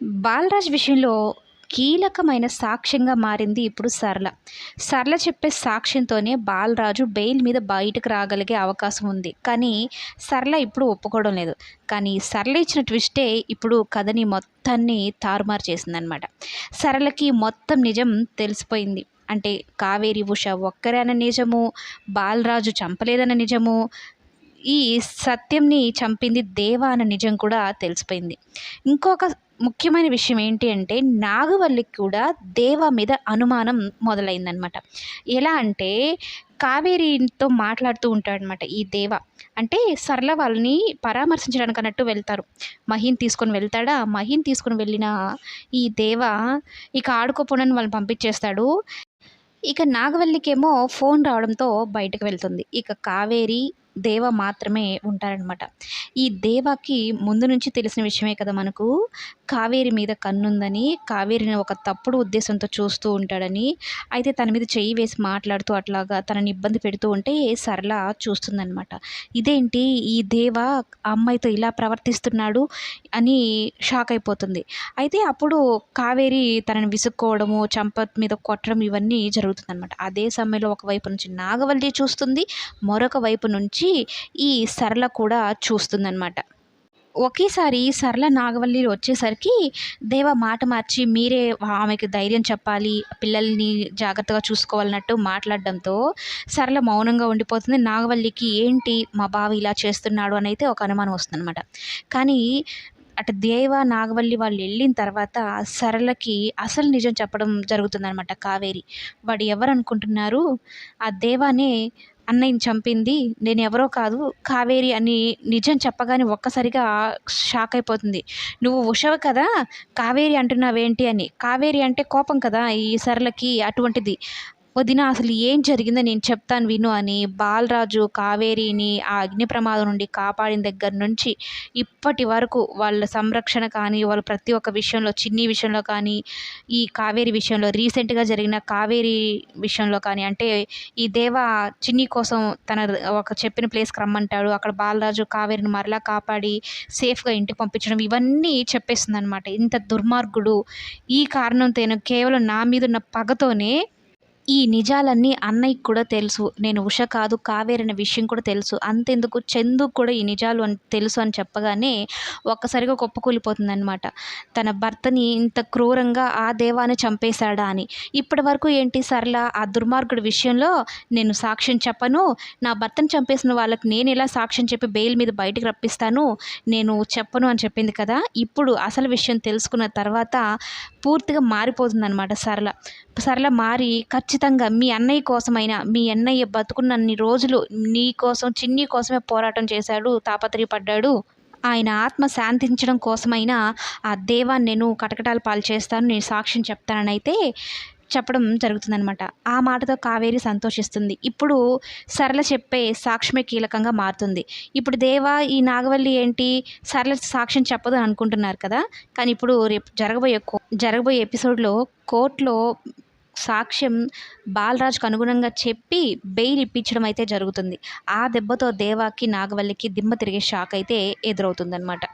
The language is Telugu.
బాలరాజ్ విషయంలో కీలకమైన సాక్ష్యంగా మారింది ఇప్పుడు సరళ. సరళ చెప్పే సాక్ష్యంతోనే బాలరాజు బెయిల్ మీద బయటకు రాగలిగే అవకాశం ఉంది. కానీ సరళ ఇప్పుడు ఒప్పుకోవడం లేదు. కానీ సరళ ఇచ్చిన ట్విస్టే ఇప్పుడు కథని మొత్తాన్ని తారుమారు చేసిందనమాట సరళకి మొత్తం నిజం తెలిసిపోయింది. అంటే కావేరి ఉష ఒక్కరేన నిజము బాలరాజు చంపలేదన్న నిజము ఈ సత్యంని చంపింది దేవ అన్న నిజం కూడా తెలిసిపోయింది. ఇంకొక ముఖ్యమైన విషయం ఏంటి అంటే నాగవల్లికి కూడా దేవ మీద అనుమానం మొదలైందనమాట ఎలా అంటే కావేరితో మాట్లాడుతూ ఉంటాడనమాట ఈ దేవ. అంటే సరళ వాళ్ళని పరామర్శించడానికి అన్నట్టు వెళ్తారు. మహిన్ తీసుకొని వెళ్తాడా? మహిన్ తీసుకొని వెళ్ళిన ఈ దేవ ఇక ఆడుకోపోనని వాళ్ళని పంపించేస్తాడు. ఇక నాగవల్లికేమో ఫోన్ రావడంతో బయటకు వెళ్తుంది. ఇక కావేరి దేవ మాత్రమే ఉంటారనమాట ఈ దేవకి ముందు నుంచి తెలిసిన విషయమే కదా మనకు. కావేరి మీద కన్నుందని కావేరిని ఒక తప్పుడు ఉద్దేశంతో చూస్తూ ఉంటాడని అయితే తన మీద చెయ్యి వేసి మాట్లాడుతూ అట్లాగా తనని ఇబ్బంది పెడుతూ ఉంటే సరళ చూస్తుందనమాట ఇదేంటి? ఈ దేవ అమ్మాయితో ఇలా ప్రవర్తిస్తున్నాడు? అని షాక్ అయిపోతుంది. అయితే అప్పుడు కావేరి తనని విసుక్కోవడము చంప మీద కొట్టడం ఇవన్నీ జరుగుతుందన్నమాట. అదే సమయంలో ఒకవైపు నుంచి నాగవల్లి చూస్తుంది మరొక వైపు నుంచి ఈ సరళ కూడా చూస్తుందన్నమాట. ఒకేసారి సరళ నాగవల్లి వచ్చేసరికి దేవ మాట మార్చి మీరే ఆమెకి ధైర్యం చెప్పాలి పిల్లల్ని జాగ్రత్తగా చూసుకోవాలన్నట్టు మాట్లాడడంతో సరళ మౌనంగా ఉండిపోతుంది. నాగవల్లికి ఏంటి మా బావ ఇలా చేస్తున్నాడు అని అయితే ఒక అనుమానం వస్తుందన్నమాట. కానీ అటు దేవ నాగవల్లి వాళ్ళు వెళ్ళిన తర్వాత సరళకి అసలు నిజం చెప్పడం జరుగుతుందనమాట కావేరి. వాడు ఎవరు అనుకుంటున్నారు ఆ దేవానే అన్నయ్యని చంపింది. నేను ఎవరో కాదు. కావేరి అని నిజం చెప్పగానే ఒక్కసారిగా షాక్ అయిపోతుంది. నువ్వు ఉషవ కదా? కావేరి అంటున్నావేంటి? అని. కావేరి అంటే కోపం కదా ఈ సరళకి అటువంటిది. వదిన అసలు ఏం జరిగిందో నేను చెప్తాను విను అని బాలరాజు కావేరిని ఆ అగ్ని ప్రమాదం నుండి కాపాడిన దగ్గర నుంచి ఇప్పటి వరకు వాళ్ళ సంరక్షణ కానీ వాళ్ళు ప్రతి ఒక్క విషయంలో చిన్ని విషయంలో కానీ ఈ కావేరి విషయంలో రీసెంట్గా జరిగిన కావేరి విషయంలో కానీ అంటే ఈ దేవ చిన్ని కోసం తన ఒక చెప్పిన ప్లేస్కి రమ్మంటాడు. అక్కడ బాలరాజు కావేరిని మరలా కాపాడి సేఫ్గా ఇంటికి పంపించడం ఇవన్నీ చెప్పేస్తుంది అనమాట ఇంత దుర్మార్గుడు. ఈ కారణంతో కేవలం నా మీద ఉన్న పగతోనే ఈ నిజాలన్నీ అన్నయ్యకి కూడా తెలుసు. నేను ఉష కాదు కావేరిన విషయం కూడా తెలుసు. అంతెందుకు? చందుకు కూడా ఈ నిజాలు తెలుసు అని చెప్పగానే ఒక్కసారిగా కుప్పకూలిపోతుంది అనమాట తన భర్తని ఇంత క్రూరంగా ఆ దేవాన్ని చంపేశాడా అని. ఇప్పటి వరకు ఏంటి సరళ ఆ దుర్మార్గుడి విషయంలో నేను సాక్ష్యం చెప్పను. నా భర్తను చంపేసిన వాళ్ళకి నేను ఎలా సాక్ష్యం చెప్పి బెయిల్ మీద బయటకు రప్పిస్తాను? నేను చెప్పను అని చెప్పింది కదా? ఇప్పుడు అసలు విషయం తెలుసుకున్న తర్వాత పూర్తిగా మారిపోతుంది అనమాట సరళ. సరళ మారి ఖచ్చితంగా మీ అన్నయ్య కోసమైనా మీ అన్నయ్య బతుకున్నన్ని రోజులు నీ కోసం చిన్ని కోసమే పోరాటం చేశాడు తాపత్రయపడ్డాడు. ఆయన ఆత్మ శాంతించడం కోసమైనా ఆ దేవాన్ని నేను కటకటాలు పాలు చేస్తాను నేను సాక్ష్యం చెప్తానని అయితే చెప్పడం జరుగుతుందనమాట ఆ మాటతో కావేరి సంతోషిస్తుంది. ఇప్పుడు సరళ చెప్పే సాక్ష్యమే కీలకంగా మారుతుంది. ఇప్పుడు దేవా ఈ నాగవల్లి ఏంటి? సరళ సాక్ష్యం చెప్పదు అనుకుంటున్నారు కదా? కానీ ఇప్పుడు రేపు జరగబోయే జరగబోయే ఎపిసోడ్లో కోర్టులో సాక్ష్యం బాలరాజ్కు అనుగుణంగా చెప్పి బెయిల్ ఇప్పించడం అయితే జరుగుతుంది. ఆ దెబ్బతో దేవాకి నాగవల్లికి దిమ్మ తిరిగే షాక్ అయితే ఎదురవుతుందన్నమాట.